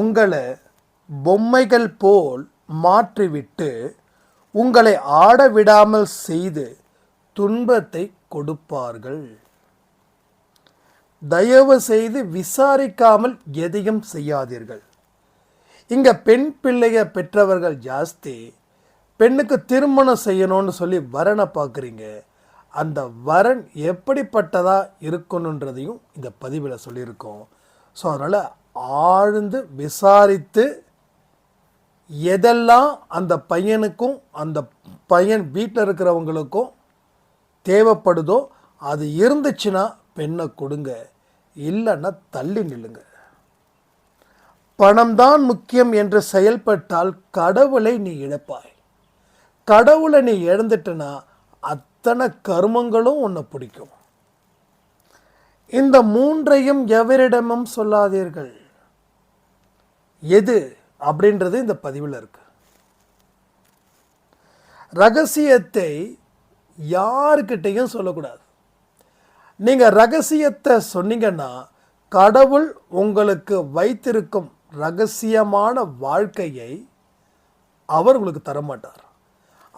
உங்களை பொம்மைகள் போல் மாற்றிவிட்டு உங்களை ஆட விடாமல் செய்து துன்பத்தை கொடுப்பார்கள். தயவு செய்து விசாரிக்காமல் எதையும் செய்யாதீர்கள். இங்க பெண் பிள்ளைய பெற்றவர்கள் ஜாஸ்தி. பெண்ணுக்கு திருமணம் செய்யணும்னு சொல்லி வரனை பார்க்குறீங்க. அந்த வரன் எப்படிப்பட்டதாக இருக்கணுன்றதையும் இந்த பதிவில் சொல்லியிருக்கோம். ஸோ அதனால் ஆழ்ந்து விசாரித்து எதெல்லாம் அந்த பையனுக்கும் அந்த பையன் வீட்டில் இருக்கிறவங்களுக்கும் தேவைப்படுதோ அது இருந்துச்சுன்னா பெண்ணை கொடுங்க. இல்லைன்னா தள்ளி நில்லுங்க. பணம்தான் முக்கியம் என்று செயல்பட்டால் கடவுளை நீ இழப்பாய். கடவுளை நீ இழந்துட்டனா அத்தனை கர்மங்களும் உன்னை பிடிக்கும். இந்த மூன்றையும் எவரிடமும் சொல்லாதீர்கள். எது அப்படின்றது இந்த பதிவில் இருக்கு. ரகசியத்தை யாருக்கிட்டையும் சொல்லக்கூடாது. நீங்கள் ரகசியத்தை சொன்னீங்கன்னா கடவுள் உங்களுக்கு வைத்திருக்கும் ரகசியமான வாழ்க்கையை அவர் உங்களுக்கு தரமாட்டார்.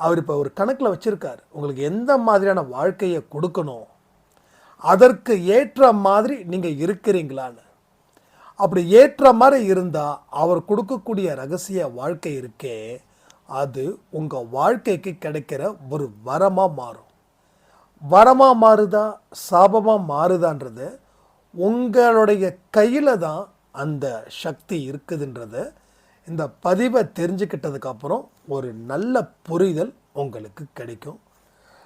அவர் இப்போ ஒரு கணக்கில் வச்சிருக்கார். உங்களுக்கு எந்த மாதிரியான வாழ்க்கையை கொடுக்கணும் அதற்கு ஏற்ற மாதிரி நீங்கள் இருக்கிறீங்களான்னு. அப்படி ஏற்ற மாதிரி இருந்தால் அவர் கொடுக்கக்கூடிய ரகசிய வாழ்க்கை இருக்கே அது உங்கள் வாழ்க்கைக்கு கிடைக்கிற ஒரு வரமாக மாறும். வரமாக மாறுதா சாபமாக மாறுதான்றது உங்களுடைய கையில் தான் அந்த சக்தி இருக்குதுன்றத இந்த பதிவை தெரிஞ்சுக்கிட்டதுக்கப்புறம் ஒரு நல்ல புரிதல் உங்களுக்கு கிடைக்கும்.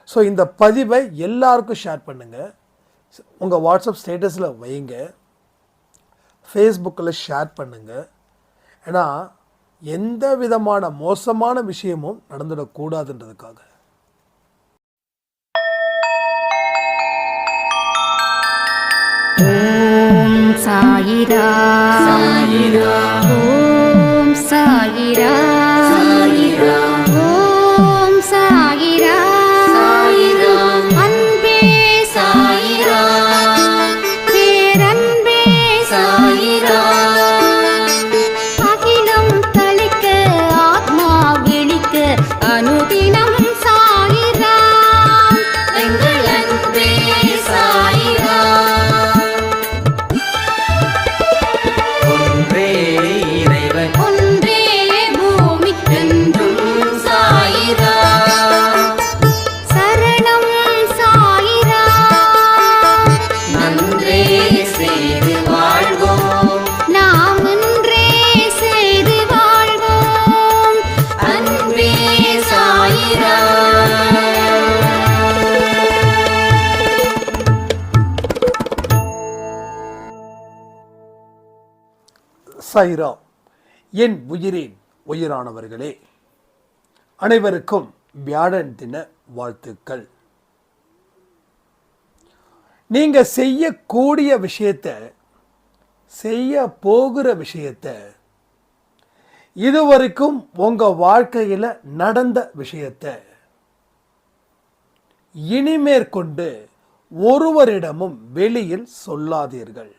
ஸோ இந்த பதிவை எல்லாருக்கும் ஷேர் பண்ணுங்கள் உங்கள் வாட்ஸ்அப் ஸ்டேட்டஸில் வைங்க. ஃபேஸ்புக்கில் ஷேர் பண்ணுங்கள் ஏன்னா எந்த விதமான மோசமான விஷயமும் நடந்துடக்கூடாதுன்றதுக்காக. சாயிரா. சாயிரா. ஓம் சாயிரா சாயிரா. சைரா என் உயிரின் உயிரானவர்களே அனைவருக்கும் வியாழன் தின வாழ்த்துக்கள். நீங்க செய்யக்கூடிய விஷயத்த செய்ய போகிற விஷயத்த இதுவரைக்கும் உங்க வாழ்க்கையில் நடந்த விஷயத்த இனிமேற்கொண்டு ஒருவரிடமும் வெளியில் சொல்லாதீர்கள்.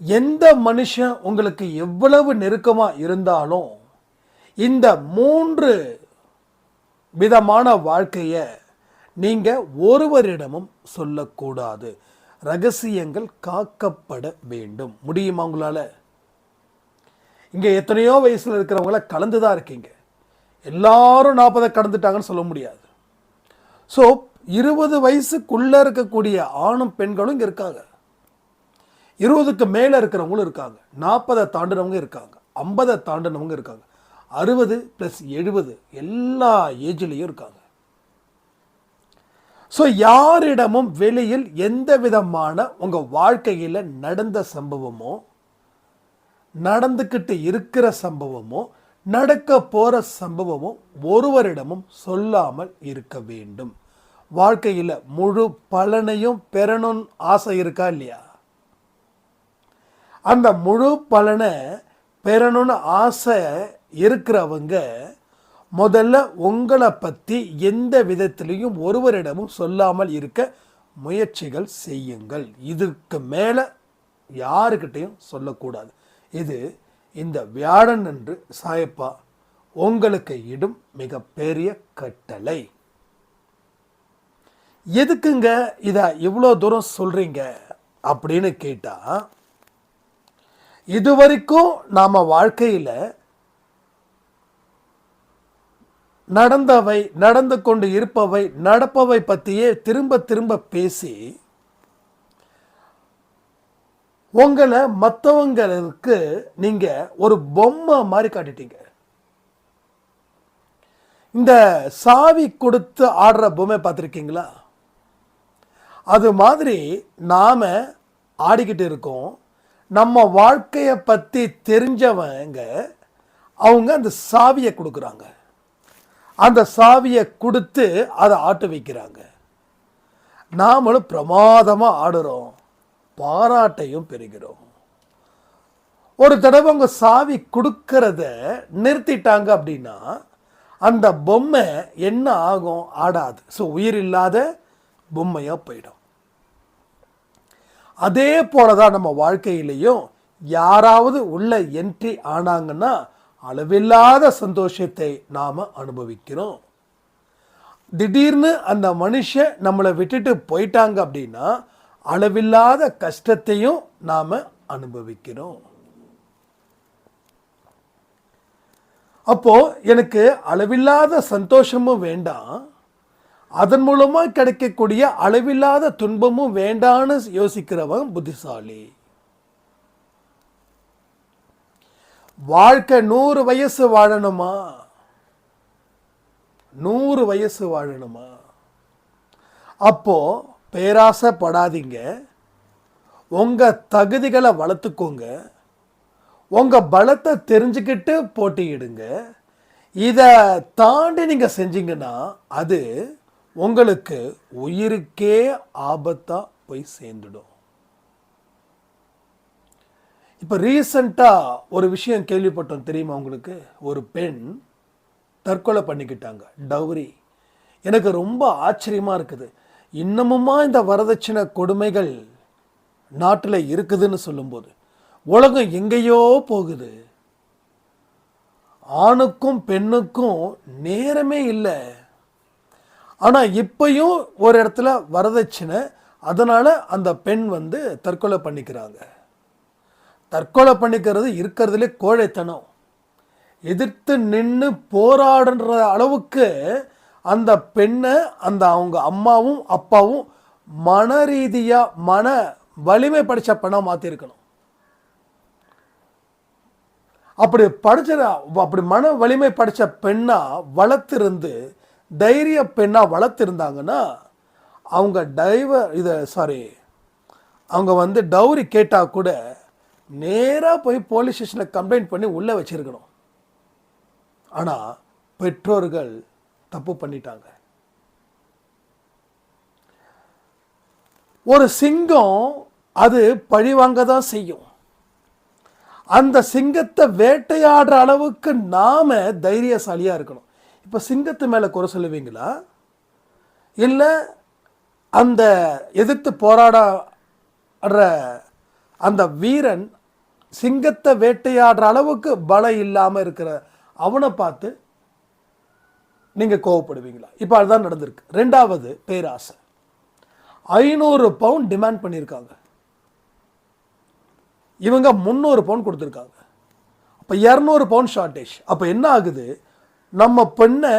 எந்த மனுஷன் உங்களுக்கு எவ்வளவு நெருக்கமாக இருந்தாலும் இந்த மூன்று விதமான வாழ்க்கையை நீங்கள் ஒருவரிடமும் சொல்லக்கூடாது. ரகசியங்கள் காக்கப்பட வேண்டும். முடியுமா உங்களால்? இங்கே எத்தனையோ வயசில் இருக்கிறவங்கள கலந்து தான் இருக்கீங்க. எல்லாரும் நாற்பதை கடந்துட்டாங்கன்னு சொல்ல முடியாது. ஸோ இருபது வயசுக்குள்ளே இருக்கக்கூடிய ஆணும் பெண்களும் இங்கே இருக்காங்க. இருபதுக்கு மேலே இருக்கிறவங்களும் இருக்காங்க. நாற்பதை தாண்டினவங்க இருக்காங்க. ஐம்பதை தாண்டினவங்க இருக்காங்க. அறுபது ப்ளஸ் எழுபது எல்லா ஏஜ்லேயும் இருக்காங்க. ஸோ யாரிடமும் வெளியில் எந்த விதமான உங்கள் வாழ்க்கையில் நடந்த சம்பவமோ நடந்துக்கிட்டு இருக்கிற சம்பவமோ நடக்க போகிற சம்பவமோ ஒருவரிடமும் சொல்லாமல் இருக்க வேண்டும். வாழ்க்கையில் முழு பலனையும் பெறணும்னு ஆசை இருக்கா இல்லையா? அந்த முழு பலனை பெறணும்னு ஆசை இருக்கிறவங்க முதல்ல உங்களை பற்றி எந்த விதத்திலையும் ஒருவரிடமும் சொல்லாமல் இருக்க முயற்சிகள் செய்யுங்கள். இதுக்கு மேலே யாருக்கிட்டையும் சொல்லக்கூடாது. இது இந்த வியாழன் என்று சாயப்பா உங்களுக்கு இடும் மிகப்பெரிய கட்டளை. எதுக்குங்க இதை இவ்வளோ தூரம் சொல்கிறீங்க அப்படின்னு கேட்டால் இதுவரைக்கும் நாம் வாழ்க்கையில் நடந்தவை நடந்து கொண்டு இருப்பவை நடப்பவை பற்றியே திரும்ப திரும்ப பேசி உங்களை மற்றவங்களுக்கு நீங்கள் ஒரு பொம்மை மாதிரி காட்டிட்டீங்க. இந்த சாவி கொடுத்து ஆடுற பொம்மை பார்த்துருக்கீங்களா? அது மாதிரி நாம் ஆடிக்கிட்டு இருக்கோம். நம்ம வாழ்க்கையை பற்றி தெரிஞ்சவங்க அவங்க அந்த சாவியை கொடுக்குறாங்க. அந்த சாவியை கொடுத்து அதை ஆட்டு வைக்கிறாங்க. நாமளும் பிரமாதமாக ஆடுறோம். பாராட்டையும் பெறுகிறோம். ஒரு தடவை அவங்க சாவி கொடுக்கறத நிறுத்திட்டாங்க அப்படின்னா அந்த பொம்மை என்ன ஆகும்? ஆடாது. ஸோ உயிர் இல்லாத பொம்மையாக போயிடும். அதே போல தான் நம்ம வாழ்க்கையிலையும் யாராவது உள்ள என்ட்ரி ஆனாங்கன்னா அளவில்லாத சந்தோஷத்தை நாம் அனுபவிக்கிறோம். திடீர்னு அந்த மனுஷன் நம்மளை விட்டுட்டு போயிட்டாங்க அப்படின்னா அளவில்லாத கஷ்டத்தையும் நாம் அனுபவிக்கிறோம். அப்போ எனக்கு அளவில்லாத சந்தோஷமும் வேண்டாம். அதன் மூலமாக கிடைக்கக்கூடிய அளவில்லாத துன்பமும் வேண்டான்னு யோசிக்கிறவன் புத்திசாலி. வாழ்க்கை நூறு வயசு வாழணுமா? நூறு வயசு வாழணுமா? அப்போ பேராசைப்படாதீங்க. உங்கள் தகுதிகளை வளர்த்துக்கோங்க. உங்கள் பலத்தை தெரிஞ்சுக்கிட்டு போட்டியிடுங்க. இதை தாண்டி நீங்கள் செஞ்சீங்கன்னா அது உங்களுக்கு உயிருக்கே ஆபத்தாக போய் சேர்ந்துடும். இப்போ ரீசண்டாக ஒரு விஷயம் கேள்விப்பட்டோம் தெரியுமா உங்களுக்கு? ஒரு பெண் தற்கொலை பண்ணிக்கிட்டாங்க டௌரி. எனக்கு ரொம்ப ஆச்சரியமாக இருக்குது. இன்னமுமா இந்த வரதட்சணை கொடுமைகள் நாட்டில் இருக்குதுன்னு சொல்லும்போது உலகம் எங்கேயோ போகுது. ஆணுக்கும் பெண்ணுக்கும் நேரமே இல்லை. ஆனால் இப்பையும் ஒரு இடத்துல வரதட்சணை. அதனால் அந்த பெண் வந்து தற்கொலை பண்ணிக்கிறாங்க. தற்கொலை பண்ணிக்கிறது இருக்கிறதுலே கோழைத்தனம். எதிர்த்து நின்று போராடுன்ற அளவுக்கு அந்த பெண்ணை அந்த அவங்க அம்மாவும் அப்பாவும் மன ரீதியாக மன வலிமை படித்த பெண்ணாக மாற்றிருக்கணும் அப்படி படிச்ச அப்படி மன வலிமை படித்த பெண்ணாக வளர்த்திருந்து தைரிய பெண்ணாக வளர்த்துருந்தாங்கன்னா அவங்க டைவர் இதை சாரி அவங்க வந்து டௌரி கேட்டால் கூட நேராக போய் போலீஸ் ஸ்டேஷனில் கம்ப்ளைண்ட் பண்ணி உள்ளே வச்சிருக்கணும். ஆனால் பெற்றோர்கள் தப்பு பண்ணிட்டாங்க. ஒரு சிங்கம் அது பழிவாங்க தான் செய்யும். அந்த சிங்கத்தை வேட்டையாடுற அளவுக்கு நாம் தைரியசாலியாக இருக்கணும். இப்போ சிங்கத்து மேலே குறை சொல்லுவீங்களா? இல்லை அந்த எதிர்த்து போராடற அந்த வீரன் சிங்கத்தை வேட்டையாடுற அளவுக்கு பலம் இல்லாமல் இருக்கிற அவனை பார்த்து நீங்கள் கோவப்படுவீங்களா? இப்போ அதுதான் நடந்திருக்கு. ரெண்டாவது பேராசை. ஐநூறு பவுன் டிமாண்ட் பண்ணியிருக்காங்க. இவங்க முந்நூறு பவுன் கொடுத்துருக்காங்க. அப்போ இரநூறு பவுன் ஷார்ட்டேஜ் அப்போ என்ன ஆகுது? நம்ம பெண்ணை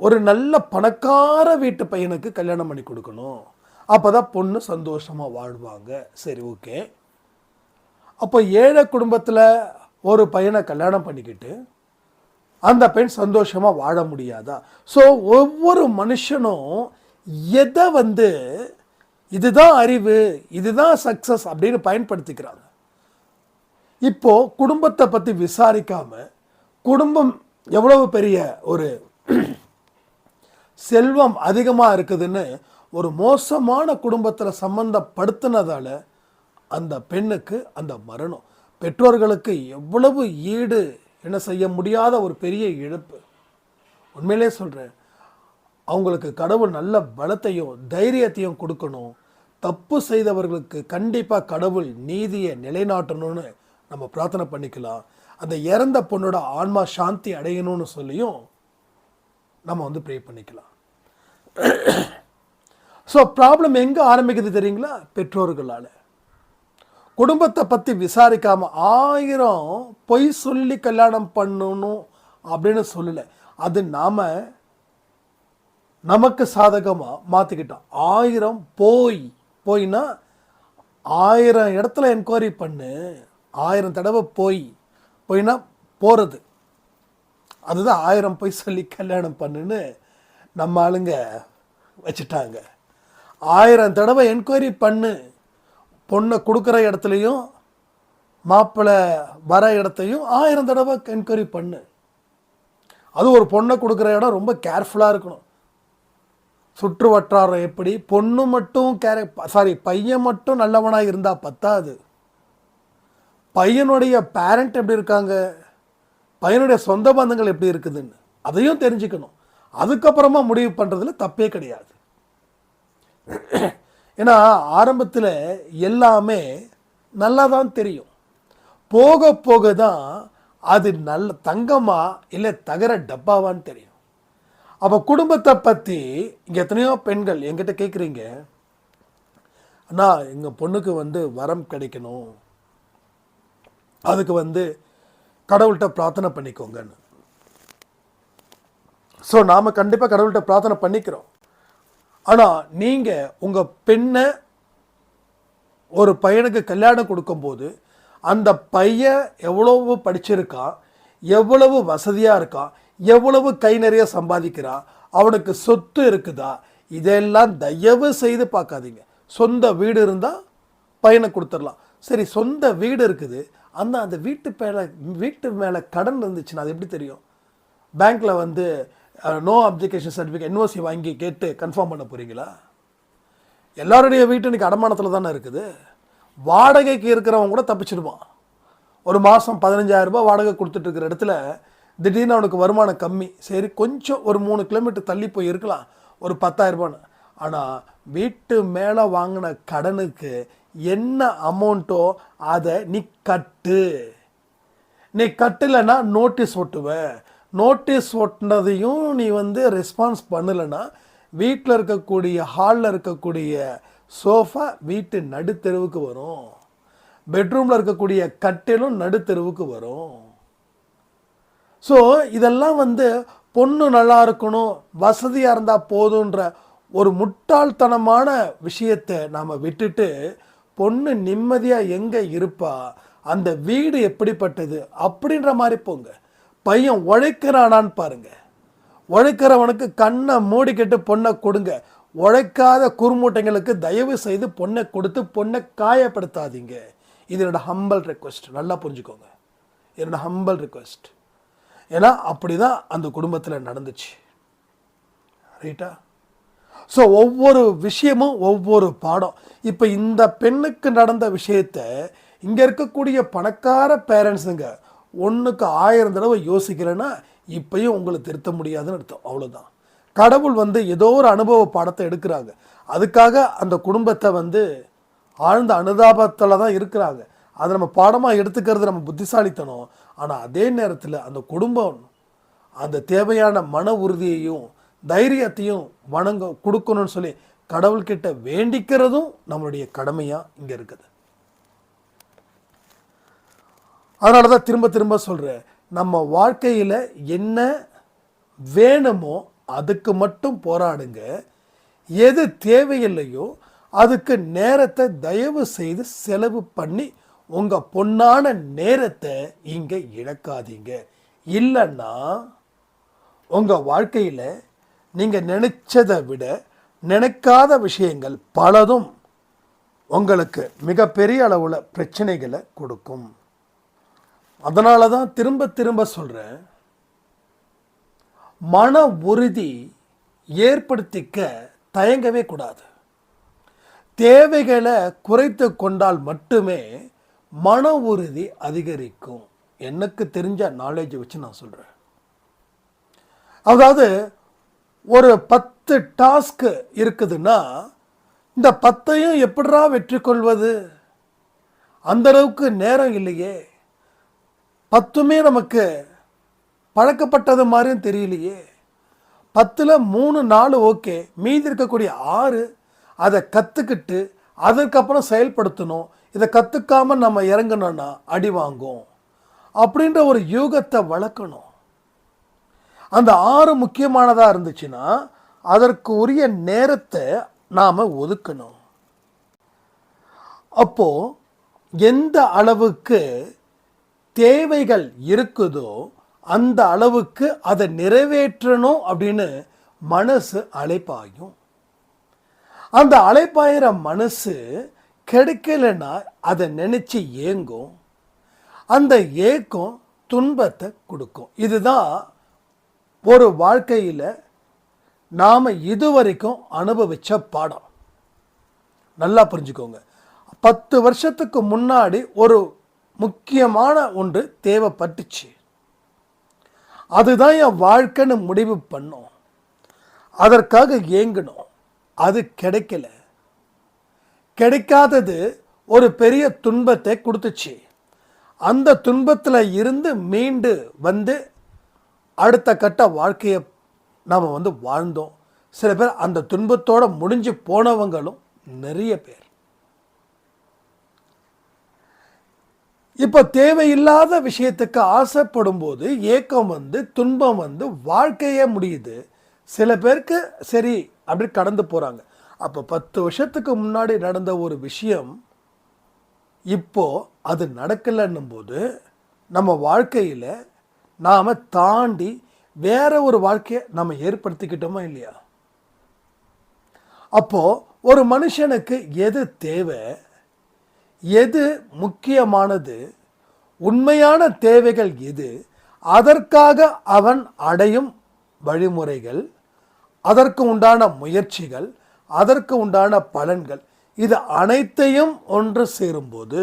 ஒரு நல்ல பணக்கார வீட்டு பையனுக்கு கல்யாணம் பண்ணி கொடுக்கணும். அப்போ தான் பொண்ணு சந்தோஷமாக வாழ்வாங்க. சரி ஓகே. அப்போ ஏழை குடும்பத்தில் ஒரு பையனை கல்யாணம் பண்ணிக்கிட்டு அந்த பெண் சந்தோஷமாக வாழ முடியாதா? ஸோ ஒவ்வொரு மனுஷனும் எதை வந்து இதுதான் அறிவு இதுதான் சக்ஸஸ் அப்படின்னு பயன்படுத்திக்கிறாங்க. இப்போது குடும்பத்தை பற்றி விசாரிக்காமல் குடும்பம் எவ்வளவு பெரிய ஒரு செல்வம் அதிகமாக இருக்குதுன்னு ஒரு மோசமான குடும்பத்தில் சம்மந்தப்படுத்தினதால் அந்த பெண்ணுக்கு அந்த மரணம். பெற்றோர்களுக்கு எவ்வளவு ஈடு என்ன செய்ய முடியாத ஒரு பெரிய இழப்பு. உண்மையிலே சொல்கிறேன் அவங்களுக்கு கடவுள் நல்ல பலத்தையும் தைரியத்தையும் கொடுக்கணும். தப்பு செய்தவர்களுக்கு கண்டிப்பாக கடவுள் நீதியை நிலைநாட்டணும்னு நம்ம பிரார்த்தனை பண்ணிக்கலாம். அந்த இறந்த பொண்ணோட ஆன்மா சாந்தி அடையணும்னு சொல்லியும் நம்ம வந்து ப்ரே பண்ணிக்கலாம். ஸோ ப்ராப்ளம் எங்கே ஆரம்பிக்குது தெரியுங்களா? பெற்றோர்களால். குடும்பத்தை பற்றி விசாரிக்காமல் ஆயிரம் பொய் சொல்லி கல்யாணம் பண்ணணும் அப்படின்னு சொல்லலை. அது நாம் நமக்கு சாதகமாக மாற்றிக்கிட்டோம் ஆயிரம் போய் போய்னா ஆயிரம் இடத்துல என்கொயரி பண்ணு ஆயிரம் தடவை போய் போய்னா போகிறது அதுதான் ஆயிரம் போய் சொல்லி கல்யாணம் பண்ணுன்னு நம்ம ஆளுங்க வச்சுட்டாங்க. ஆயிரம் தடவை என்கொயரி பண்ணு. பொண்ணை கொடுக்குற இடத்துலையும் மாப்பிள்ளை வர இடத்தையும் ஆயிரம் தடவை என்கொயரி பண்ணு. அது ஒரு பொண்ணை கொடுக்குற இடம் ரொம்ப கேர்ஃபுல்லாக இருக்கணும். சுற்று வட்டாரம் எப்படி? பொண்ணு மட்டும் கேர சாரி பையன் மட்டும் நல்லவனாக இருந்தால் பத்தாது. பையனுடைய பேரண்ட் எப்படி இருக்காங்க? பையனுடைய சொந்த பந்தங்கள் எப்படி இருக்குதுன்னு அதையும் தெரிஞ்சுக்கணும். அதுக்கப்புறமா முடிவு பண்ணுறதுல தப்பே கிடையாது. ஏன்னா ஆரம்பத்தில் எல்லாமே நல்லா தான் தெரியும். போக போக தான் அது நல்ல தங்கமா இல்லை தகர டப்பாவான்னு தெரியும். அப்போ குடும்பத்தை பற்றி இங்கே எத்தனையோ பெண்கள் என்கிட்ட கேட்குறீங்க அண்ணா எங்கள் பொண்ணுக்கு வந்து வரம் கிடைக்கணும். அதுக்கு வந்து கடவுள்கிட்ட பிரார்த்தனை பண்ணிக்கோங்கன்னு. ஸோ நாம் கண்டிப்பாக கடவுள்கிட்ட பிரார்த்தனை பண்ணிக்கிறோம். ஆனால் நீங்கள் உங்கள் பெண்ணை ஒரு பையனுக்கு கல்யாணம் கொடுக்கும்போது அந்த பையன் எவ்வளவு படிச்சிருக்கான் எவ்வளவு வசதியாக இருக்கான் எவ்வளவு கை நிறைய சம்பாதிக்கிறான் அவனுக்கு சொத்து இருக்குதா இதெல்லாம் தயவு செய்து பார்க்காதீங்க. சொந்த வீடு இருந்தால் பையனை கொடுத்துடலாம். சரி சொந்த வீடு இருக்குது அந்த அந்த வீட்டு மேலே வீட்டு மேலே கடன் இருந்துச்சுன்னா அது எப்படி தெரியும்? பேங்க்கில் வந்து நோ அப்ளிகேஷன் சர்டிஃபிகேட் என்ஓசி வாங்கி கேட்டு கன்ஃபார்ம் பண்ண போகிறீங்களா எல்லாருடைய வீட்டு இன்னைக்கு அடமானத்தில் தானே இருக்குது. வாடகைக்கு இருக்கிறவங்க கூட தப்பிச்சிடுவான். ஒரு மாதம் பதினஞ்சாயிரரூபா வாடகை கொடுத்துட்ருக்கிற இடத்துல திடீர்னு அவனுக்கு வருமானம் கம்மி. சரி கொஞ்சம் ஒரு மூணு கிலோமீட்டர் தள்ளி போய் இருக்கலாம். ஒரு பத்தாயிரரூபான்னு ஆனால் வீட்டு மேலே வாங்கின கடனுக்கு என்ன அமௌண்ட்டோ அதை நீ கட்டு. நீ கட்டலைன்னா நோட்டீஸ் ஒட்டுவ. நோட்டீஸ் ஒட்டினதையும் நீ வந்து ரெஸ்பான்ஸ் பண்ணலைன்னா வீட்டில் இருக்கக்கூடிய ஹாலில் இருக்கக்கூடிய சோஃபா வீட்டு நடுத்தெருவுக்கு வரும். பெட்ரூமில் இருக்கக்கூடிய கட்டிலும் நடுத்தெருவுக்கு வரும். ஸோ இதெல்லாம் வந்து பொண்ணு நல்லா இருக்கணும் வசதியாக இருந்தால் போதுன்ற ஒரு முட்டாள்தனமான விஷயத்தை நாம் விட்டுட்டு பொண்ணு நிம்மதியாக எங்கே இருப்பா? அந்த வீடு எப்படிப்பட்டது? அப்படின்ற மாதிரி போங்க. பையன் உழைக்கிறானான்னு பாருங்க. உழைக்கிறவனுக்கு கண்ணை மூடிக்கிட்டு பொண்ணை கொடுங்க. உழைக்காத குறுமூட்டைங்களுக்கு தயவு செய்து பொண்ணை கொடுத்து பொண்ணை காயப்படுத்தாதீங்க. இது என்னோடய ஹம்பல் ரெக்வெஸ்ட் நல்லா புரிஞ்சுக்கோங்க. என்னோட ஹம்பல் ரெக்வெஸ்ட் ஏன்னா அப்படி தான் அந்த குடும்பத்தில் நடந்துச்சு. ரைட்டா ஸோ ஒவ்வொரு விஷயமும் ஒவ்வொரு பாடம். இப்போ இந்த பெண்ணுக்கு நடந்த விஷயத்த இங்கே இருக்கக்கூடிய பணக்கார பேரண்ட்ஸுங்க ஒன்றுக்கு ஆயிரம் தடவை யோசிக்கிறேன்னா இப்பயும் உங்களை திருத்த முடியாதுன்னு அர்த்தம். அவ்வளோதான் கடவுள் வந்து ஏதோ ஒரு அனுபவ பாடத்தை எடுக்கிறாங்க. அதுக்காக அந்த குடும்பத்தை வந்து ஆழ்ந்த அனுதாபத்தில் தான் இருக்கிறாங்க. அதை நம்ம பாடமாக எடுத்துக்கிறது நம்ம புத்திசாலித்தனம். ஆனால் அதே நேரத்தில் அந்த குடும்பம் அந்த தேவையான மன உறுதியையும் தைரியத்தையும் வணங்க கொடுக்கணும்னு சொல்லி கடவுள்கிட்ட வேண்டிக்கிறதும் நம்மளுடைய கடமையாக இங்கே இருக்குது. அதனால தான் திரும்ப திரும்ப சொல்கிறேன் நம்ம வாழ்க்கையில் என்ன வேணுமோ அதுக்கு மட்டும் போராடுங்க. எது தேவையில்லையோ அதுக்கு நேரத்தை தயவு செய்து செலவு பண்ணி உங்கள் பொன்னான நேரத்தை இங்கே இழக்காதீங்க. இல்லைன்னா உங்கள் வாழ்க்கையில் நீங்கள் நினைச்சதை விட நினைக்காத விஷயங்கள் பலதும் உங்களுக்கு மிகப்பெரிய அளவில் பிரச்சனைகளை கொடுக்கும். அதனால தான் திரும்ப திரும்ப சொல்கிறேன் மன உறுதி ஏற்படுத்திக்க தயங்கவே கூடாது. தேவைகளை குறைத்து கொண்டால் மட்டுமே மன உறுதி அதிகரிக்கும். எனக்கு தெரிஞ்ச நாலேஜ் வச்சு நான் சொல்கிறேன் அதாவது ஒரு பத்து டாஸ்க்கு இருக்குதுன்னா இந்த பத்தையும் எப்படா வெற்றி கொள்வது அந்தளவுக்கு நேரம் இல்லையே. பத்துமே நமக்கு பழக்கப்பட்டது மாதிரியும் தெரியலையே. பத்தில் மூணு நாலு ஓகே. மீதி இருக்கக்கூடிய ஆறு அதை கற்றுக்கிட்டு அதற்கப்புறம் செயல்படுத்தணும். இதை கற்றுக்காம நம்ம இறங்கணும்னா அடி வாங்கும். அப்படின்ற ஒரு யூகத்தை வளர்க்கணும். அந்த ஆறு முக்கியமானதாக இருந்துச்சுன்னா அதற்கு உரிய நேரத்தை நாம் ஒதுக்கணும். அப்போது எந்த அளவுக்கு தேவைகள் இருக்குதோ அந்த அளவுக்கு அதை நிறைவேற்றணும் அப்படின்னு மனசு அழைப்பாயும். அந்த அழைப்பாயிற மனசு கிடைக்கலன்னா அதை நினச்சி ஏங்கும். அந்த ஏக்கம் துன்பத்தை கொடுக்கும். இதுதான் ஒரு வாழ்க்கையில் நாம் இதுவரைக்கும் அனுபவித்த பாடம். நல்லா புரிஞ்சுக்கோங்க. பத்து வருஷத்துக்கு முன்னாடி ஒரு முக்கியமான ஒன்று தேவைப்பட்டுச்சு. அதுதான் என் வாழ்க்கைன்னு முடிவு பண்ணோம். அதற்காக ஏங்கணும் அது கிடைக்கல. கிடைக்காதது ஒரு பெரிய துன்பத்தை கொடுத்துச்சு. அந்த துன்பத்தில் இருந்து மீண்டு வந்து அடுத்த கட்ட வாழ்க்கையை நாம் வந்து வாழ்ந்தோம். சில பேர் அந்த துன்பத்தோடு முடிஞ்சு போனவங்களும் நிறைய பேர். இப்போ தேவையில்லாத விஷயத்துக்கு ஆசைப்படும் போது ஏக்கம் வந்து துன்பம் வந்து வாழ்க்கையே முடியுது. சில பேருக்கு சரி அப்படி கடந்து போகிறாங்க அப்போ பத்து வருஷத்துக்கு முன்னாடி நடந்த ஒரு விஷயம் இப்போது அது நடக்கலைன்னும் போது நம்ம வாழ்க்கையில் நாம் தாண்டி வேற ஒரு வாழ்க்கையை நம்ம ஏற்படுத்திக்கிட்டோமா இல்லையா? அப்போ ஒரு மனுஷனுக்கு எது தேவை? எது முக்கியமானது? உண்மையான தேவைகள் எது? அதற்காக அவன் அடையும் வழிமுறைகள் அதற்கு உண்டான முயற்சிகள் அதற்கு உண்டான பலன்கள் இது அனைத்தையும் ஒன்று சேரும்போது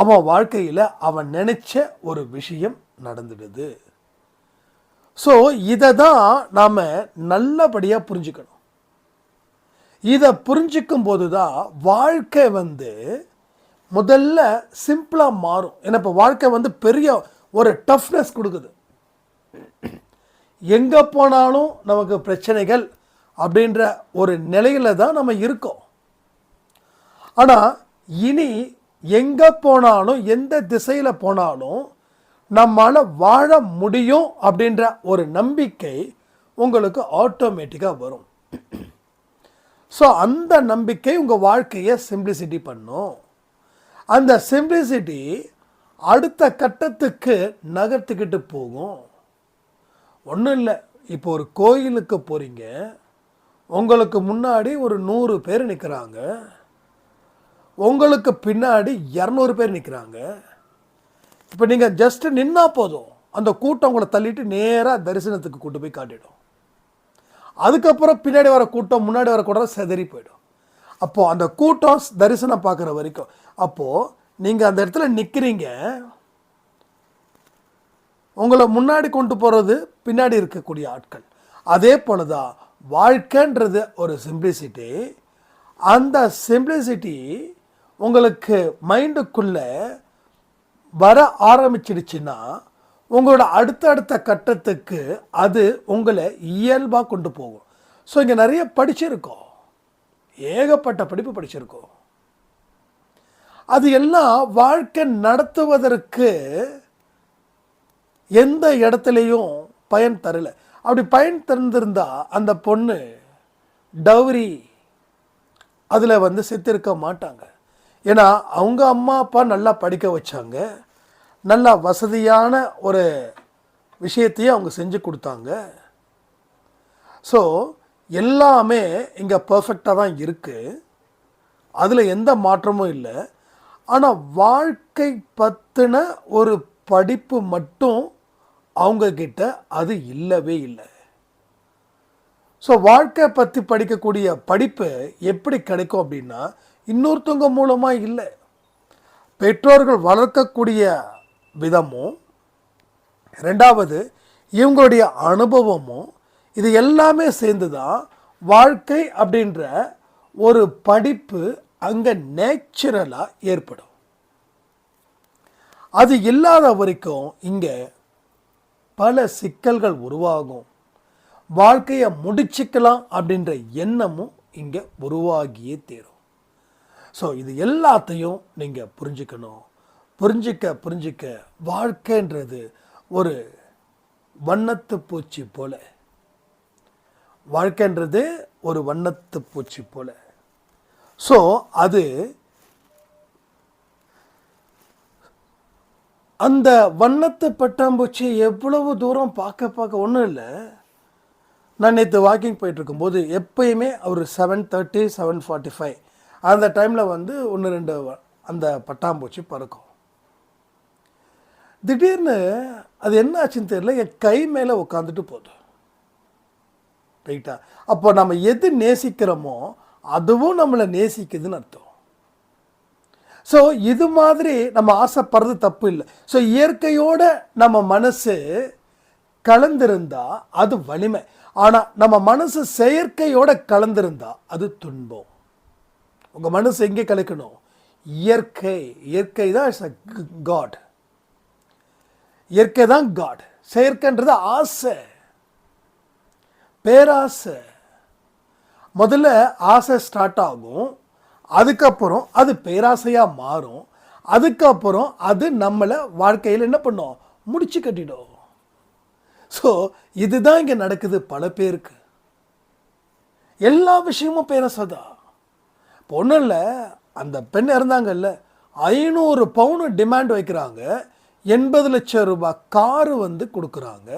அவன் வாழ்க்கையில் அவன் நினச்ச ஒரு விஷயம் நடந்துடுது. ஸோ இதை தான் நாம் நல்லபடியாக புரிஞ்சுக்கணும். இதை புரிஞ்சுக்கும் போது தான் வாழ்க்கை வந்து முதல்ல சிம்பிளாக மாறும். ஏன்னா இப்போ வாழ்க்கை வந்து பெரிய ஒரு டஃப்னஸ் கொடுக்குது. எங்கே போனாலும் நமக்கு பிரச்சனைகள் அப்படின்ற ஒரு நிலையில் தான் நம்ம இருக்கோம். ஆனால் இனி எங்கே போனாலும் எந்த திசையில் போனாலும் நம்மால் வாழ முடியும் அப்படின்ற ஒரு நம்பிக்கை உங்களுக்கு ஆட்டோமேட்டிக்காக வரும். ஸோ அந்த நம்பிக்கை உங்கள் வாழ்க்கையை சிம்பிளிசிட்டி பண்ணும். அந்த சிம்பிளிசிட்டி அடுத்த கட்டத்துக்கு நகர்த்திக்கிட்டு போகும். ஒன்றும் இல்லை. இப்போ ஒரு கோயிலுக்கு போகிறீங்க உங்களுக்கு முன்னாடி ஒரு நூறு பேர் நிற்கிறாங்க உங்களுக்கு பின்னாடி இரநூறு பேர் நிற்கிறாங்க இப்போ நீங்கள் ஜஸ்ட் நின்னா போதும். அந்த கூட்டம் உங்களை தள்ளிட்டு நேராக தரிசனத்துக்கு கூட்டு போய் காட்டிடும். அதுக்கப்புறம் பின்னாடி வர கூட்டம் முன்னாடி வர கூட்டம் செதறி போயிடும். அப்போது அந்த கூட்டம் தரிசனம் பார்க்குற வரைக்கும் அப்போது நீங்கள் அந்த இடத்துல நிற்கிறீங்க உங்களை முன்னாடி கொண்டு போகிறது பின்னாடி இருக்கக்கூடிய ஆட்கள். அதே போல தான் வாழ்க்கைன்றது ஒரு சிம்பிளிசிட்டி அந்த சிம்பிளிசிட்டி உங்களுக்கு மைண்டுக்குள்ளே வர ஆரம்பிச்சிடுச்சுன்னா உங்களோட அடுத்த அடுத்த கட்டத்துக்கு அது உங்களை இயல்பாக கொண்டு போகும். ஸோ இங்கே நிறைய படிச்சிருக்கோம். ஏகப்பட்ட படிப்பு படிச்சிருக்கோம். அது எல்லாம் வாழ்க்கை நடத்துவதற்கு எந்த இடத்துலையும் பயன் தரல. அப்படி பயன் தந்திருந்தா அந்த பொண்ணு டவுரி அதில் வந்து செத்திருக்க மாட்டாங்க. ஏன்னா அவங்க அம்மா அப்பா நல்லா படிக்க வச்சாங்க. நல்லா வசதியான ஒரு விஷயத்தையும் அவங்க செஞ்சு கொடுத்தாங்க. ஸோ எல்லாமே இங்கே பர்ஃபெக்டாக தான் இருக்குது அதில் எந்த மாற்றமும் இல்லை. ஆனால் வாழ்க்கை பற்றின ஒரு படிப்பு மட்டும் அவங்கக்கிட்ட அது இல்லவே இல்லை. ஸோ வாழ்க்கை பற்றி படிக்கக்கூடிய படிப்பு எப்படி கிடைக்கும் அப்படின்னா இன்னொருத்தவங்க மூலமாக இல்லை. பெற்றோர்கள் வளர்க்கக்கூடிய விதமும் ரெண்டாவது இவங்களுடைய அனுபவமும் இது எல்லாமே சேர்ந்து தான் வாழ்க்கை அப்படின்ற ஒரு படிப்பு அங்கே நேச்சுரலாக ஏற்படும். அது இல்லாத வரைக்கும் இங்கே பல சிக்கல்கள் உருவாகும். வாழ்க்கையை முடிச்சுக்கலாம் அப்படின்ற எண்ணமும் இங்கே உருவாகியே தீரும். ஸோ இது எல்லாத்தையும் நீங்கள் புரிஞ்சுக்கணும். புரிஞ்சிக்க புரிஞ்சிக்க வாழ்க்கைன்றது ஒரு வண்ணத்து பூச்சி போல. வாழ்க்கைன்றது ஒரு வண்ணத்து பூச்சி போல. ஸோ அது அந்த வண்ணத்து பட்டாம்பூச்சியை எவ்வளவு தூரம் பார்க்க பார்க்க ஒன்றும் இல்லை. நான் நேற்று வாக்கிங் போயிட்டுருக்கும்போது எப்பயுமே ஒரு seven thirty seven forty five அந்த டைமில் வந்து ஒன்று ரெண்டு அந்த பட்டாம்பூச்சி பறக்கும். திடீர்னு அது என்ன ஆச்சுன்னு தெரியல என் கை மேலே உட்காந்துட்டு போதும் ரைட்டா அப்போ நம்ம எது நேசிக்கிறோமோ அதுவும் நம்மளை நேசிக்குதுன்னு அர்த்தம். ஸோ இது மாதிரி நம்ம ஆசைப்படுறது தப்பு இல்லை. ஸோ இயற்கையோட நம்ம மனசு கலந்திருந்தா அது வலிமை. ஆனால் நம்ம மனசு செயற்கையோட கலந்திருந்தா அது துன்பம். உங்கள் மனசு எங்கே கலக்கணும்? இயற்கை. இயற்கை தான் காட் இயற்கை தான் காட் செயற்கைன்றது ஆசை. பேராசை. முதல்ல ஆசை ஸ்டார்ட் ஆகும். அதுக்கப்புறம் அது பேராசையாக மாறும். அதுக்கப்புறம் அது நம்மளை வாழ்க்கையில் என்ன பண்ணும்? முடிச்சு கட்டிடும். ஸோ இதுதான் இங்கே நடக்குது பல பேருக்கு. எல்லா விஷயமும் பேராசை தான். ஒன்றும் இல்லை அந்த பெண் இறந்தாங்கல்ல ஐநூறு பவுனு டிமாண்ட் வைக்கிறாங்க. எண்பது லட்சம் ரூபாய் காரு வந்து கொடுக்குறாங்க.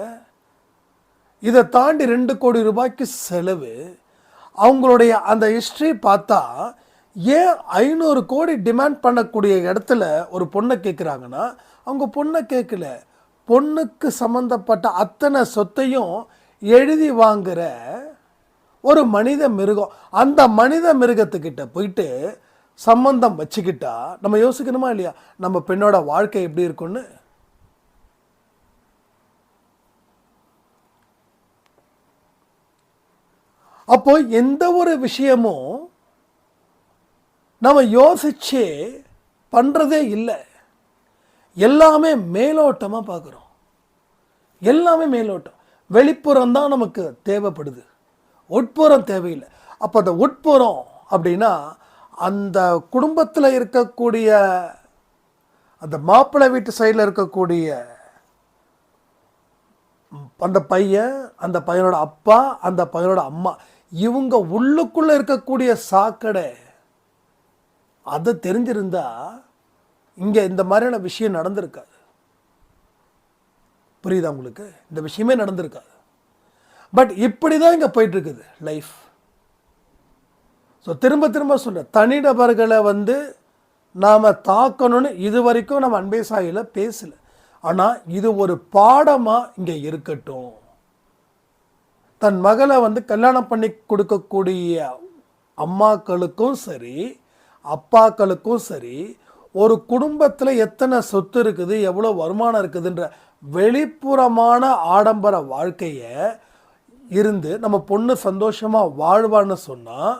இதை தாண்டி ரெண்டு கோடி ரூபாய்க்கு செலவு. அவங்களுடைய அந்த ஹிஸ்ட்ரி பார்த்தா ஏன் ஐநூறு கோடி டிமாண்ட் பண்ணக்கூடிய இடத்துல ஒரு பொண்ணை கேட்குறாங்கன்னா அவங்க பொண்ணை கேட்கல பொண்ணுக்கு சம்மந்தப்பட்ட அத்தனை சொத்தையும் எழுதி வாங்குகிற ஒரு மனித மிருகம். அந்த மனித மிருகத்துக்கிட்ட போயிட்டு சம்பந்தம் வச்சுக்கிட்டா நம்ம யோசிக்கணுமா இல்லையா? நம்ம பெண்ணோட வாழ்க்கை எப்படி இருக்கும்னு? அப்போ எந்த ஒரு விஷயமும் நம்ம யோசிச்சு பண்ணுறதே இல்லை. எல்லாமே மேலோட்டமாக பார்க்குறோம் எல்லாமே மேலோட்டம். வெளிப்புறம் தான் நமக்கு தேவைப்படுது. உட்புறம் தேவையில்லை. அப்போ அந்த உட்புறம் அப்படின்னா அந்த குடும்பத்தில் இருக்கக்கூடிய அந்த மாப்பிள்ளை வீட்டு சைடில் இருக்கக்கூடிய அந்த பையன் அந்த பையனோட அப்பா அந்த பையனோட அம்மா இவங்க உள்ளுக்குள்ளே இருக்கக்கூடிய சாக்கடை அது தெரிஞ்சிருந்தா இங்கே இந்த மாதிரியான விஷயம் நடந்திருக்காது. புரியுதா உங்களுக்கு? இந்த விஷயமே நடந்திருக்காது. பட் இப்படி தான் இங்கே போயிட்டுருக்குது லைஃப் ஸோ திரும்ப திரும்ப சொல்ல தனிநபர்களை வந்து நாம் தாக்கணும்னு இது வரைக்கும் நம்ம அன்பே சாயில் பேசல. ஆனால் இது ஒரு பாடமாக இங்கே இருக்கட்டும். தன் மகளை வந்து கல்யாணம் பண்ணி கொடுக்கக்கூடிய அம்மாக்களுக்கும் சரி அப்பாக்களுக்கும் சரி ஒரு குடும்பத்தில் எத்தனை சொத்து இருக்குது எவ்வளோ வருமானம் இருக்குதுன்ற வெளிப்புறமான ஆடம்பர வாழ்க்கையை இருந்து நம்ம பொண்ணு சந்தோஷமாக வாழ்வான்னு சொன்னால்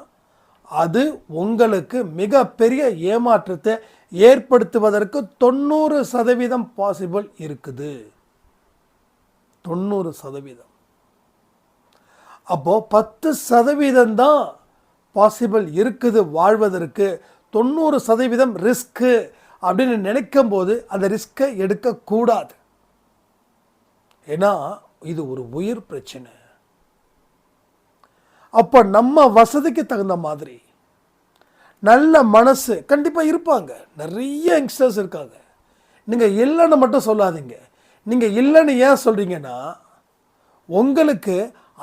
அது உங்களுக்கு மிகப்பெரிய ஏமாற்றத்தை ஏற்படுத்துவதற்கு தொண்ணூறு சதவீதம் பாசிபிள் இருக்குது. தொண்ணூறு சதவீதம். அப்போது பத்து சதவீதம் தான் பாசிபிள் இருக்குது வாழ்வதற்கு. தொண்ணூறு சதவீதம் ரிஸ்க்கு அப்படின்னு நினைக்கும் போது அந்த ரிஸ்க்கை எடுக்கக்கூடாது. ஏன்னா இது ஒரு உயிர் பிரச்சனை. அப்போ நம்ம வசதிக்கு தகுந்த மாதிரி நல்ல மனசு கண்டிப்பாக இருப்பாங்க. நிறைய யங்ஸ்டர்ஸ் இருக்காங்க. நீங்கள் இல்லைன்னு மட்டும் சொல்லாதீங்க. நீங்கள் இல்லைன்னு ஏன் சொல்கிறீங்கன்னா உங்களுக்கு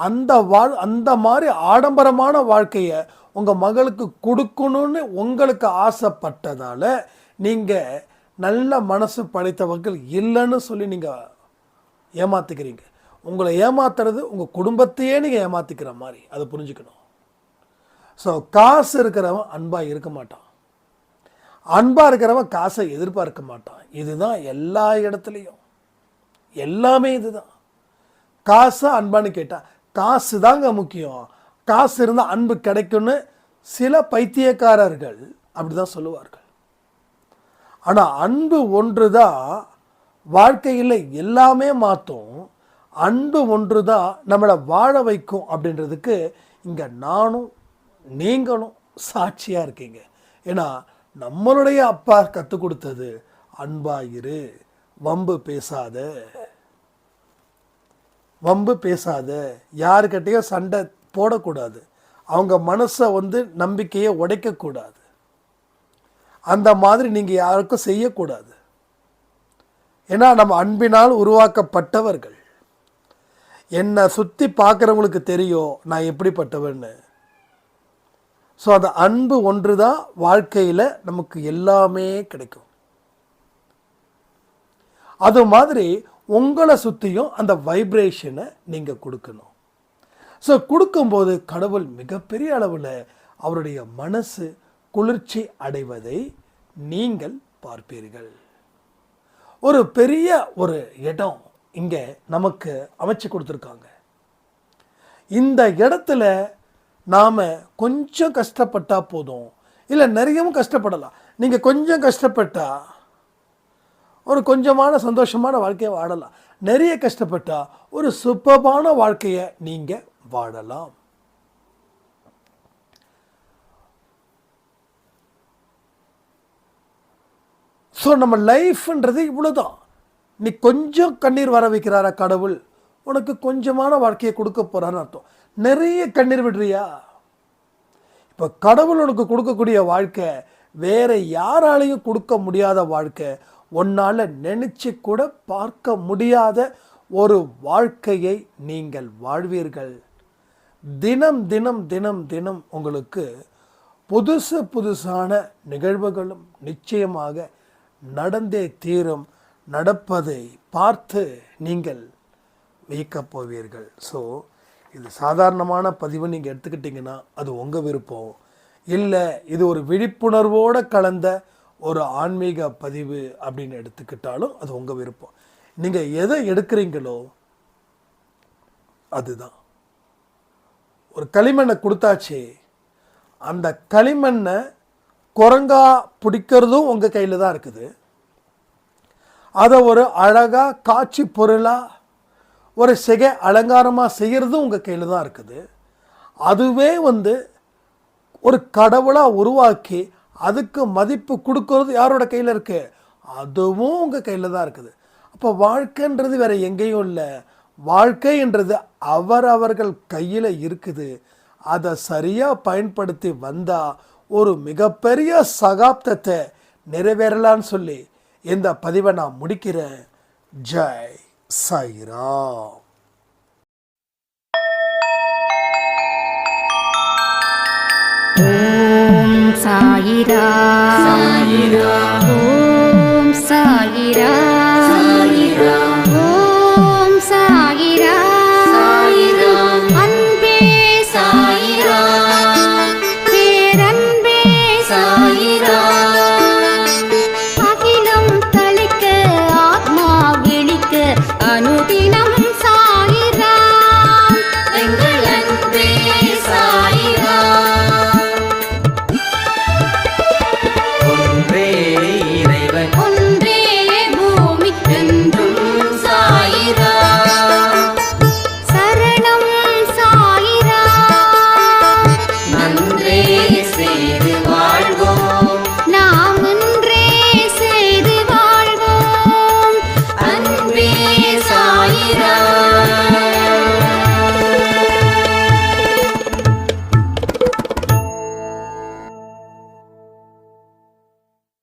அந்த வாழ் அந்த மாதிரி ஆடம்பரமான வாழ்க்கையை உங்கள் மகளுக்கு கொடுக்கணும்னு உங்களுக்கு ஆசைப்பட்டதால் நீங்கள் நல்ல மனசு படைத்தவர்கள் இல்லைன்னு சொல்லி நீங்கள் ஏமாத்திக்கிறீங்க. உங்களை ஏமாத்துறது உங்கள் குடும்பத்தையே நீங்கள் ஏமாத்திக்கிற மாதிரி அதை புரிஞ்சுக்கணும். ஸோ காசு இருக்கிறவன் அன்பாக இருக்க மாட்டான். அன்பாக இருக்கிறவன் காசை எதிர்பார்க்க மாட்டான். இதுதான் எல்லா இடத்துலையும். எல்லாமே இதுதான். காசு அன்பான்னு கேட்டால் காசு தாங்க முக்கியம். காசு இருந்தால் அன்பு கிடைக்கும்னு சில பைத்தியக்காரர்கள் அப்படிதான் சொல்லுவார்கள். ஆனால் அன்பு ஒன்று தான் வாழ்க்கையில் எல்லாமே மாற்றும் அன்பு ஒன்று தான் நம்மளை வாழ வைக்கும் அப்படின்றதுக்கு இங்கே நானும் நீங்களும் சாட்சியாக இருக்கீங்க. ஏன்னா நம்மளுடைய அப்பா கற்றுக் கொடுத்தது அன்பாயிரு வம்பு பேசாத வம்பு பேசாத யாருக்கிட்டேயும் சண்டை போடக்கூடாது. அவங்க மனசை வந்து நம்பிக்கையை உடைக்கக்கூடாது. அந்த மாதிரி நீங்கள் யாருக்கும் செய்யக்கூடாது. ஏன்னா நம்ம அன்பினால் உருவாக்கப்பட்டவர்கள். என்னை சுற்றி பார்க்குறவங்களுக்கு தெரியும் நான் எப்படிப்பட்டவன்னு. ஸோ அந்த அன்பு ஒன்று தான் வாழ்க்கையில் நமக்கு எல்லாமே கிடைக்கும். அது மாதிரி உங்களை சுற்றியும் அந்த வைப்ரேஷனை நீங்கள் கொடுக்கணும். ஸோ கொடுக்கும்போது கடவுள் மிகப்பெரிய அளவில் அவருடைய மனசு குளிர்ச்சி அடைவதை நீங்கள் பார்ப்பீர்கள். ஒரு பெரிய ஒரு இடம் இங்கே நமக்கு அமைச்சு கொடுத்துருக்காங்க. இந்த இடத்துல நாம் கொஞ்சம் கஷ்டப்பட்டால் போதும். இல்லை நிறையவும் கஷ்டப்படலாம். நீங்கள் கொஞ்சம் கஷ்டப்பட்டால் ஒரு கொஞ்சமான சந்தோஷமான வாழ்க்கையை வாழலாம். நிறைய கஷ்டப்பட்டால் ஒரு சுப்பமான வாழ்க்கையை நீங்கள் வாழலாம். ஸோ நம்ம லைஃப்ன்றது இவ்வளோதான் நீ கொஞ்சம் கண்ணீர் வர வைக்கிறாரா கடவுள்? உனக்கு கொஞ்சமான வாழ்க்கையை கொடுக்க போறான்னு அர்த்தம். நிறைய கண்ணீர் விடுறியா? இப்போ கடவுள் உனக்கு கொடுக்கக்கூடிய வாழ்க்கை வேற யாராலையும் கொடுக்க முடியாத வாழ்க்கை உன்னால் நினச்சி கூட பார்க்க முடியாத ஒரு வாழ்க்கையை நீங்கள் வாழ்வீர்கள். தினம் தினம் தினம் தினம் உங்களுக்கு புதுசு புதுசான நிகழ்வுகளும் நிச்சயமாக நடந்தே தீரும். நடப்பதை பார்த்து நீங்கள் வியக்கப் போவீர்கள். ஸோ இது சாதாரணமான பதிவு நீங்கள் எடுத்துக்கிட்டிங்கன்னா அது உங்கள் விருப்பம். இல்லை இது ஒரு விழிப்புணர்வோடு கலந்த ஒரு ஆன்மீக பதிவு அப்படின்னு எடுத்துக்கிட்டாலும் அது உங்கள் விருப்பம். நீங்கள் எதை எடுக்கிறீங்களோ அதுதான். ஒரு களிமண்ணை கொடுத்தாச்சு அந்த களிமண்ணை குரங்கா பிடிக்கிறதும் உங்கள் கையில் தான் இருக்குது. அதை ஒரு அழகாக காட்சி பொருளாக ஒரு சிகை அலங்காரமாக செய்கிறதும் உங்கள் கையில் தான் இருக்குது. அதுவே வந்து ஒரு கடவுளாக உருவாக்கி அதுக்கு மதிப்பு கொடுக்கறது யாரோட கையில் இருக்கு? அதுவும் உங்கள் கையில் தான் இருக்குது. அப்போ வாழ்க்கைன்றது வேற எங்கேயும் இல்லை. வாழ்க்கைன்றது அவரவர்கள் கையில் இருக்குது. அதை சரியாக பயன்படுத்தி வந்தால் ஒரு மிகப்பெரிய சகாப்தத்தை நிறைவேறலான்னு சொல்லி இந்த பதிவை நான் முடிக்கிறேன் ஜெய் சாய்ராம். ஓம் சாயிரா சாயிரா ஓம் சாயிரா சாயிரா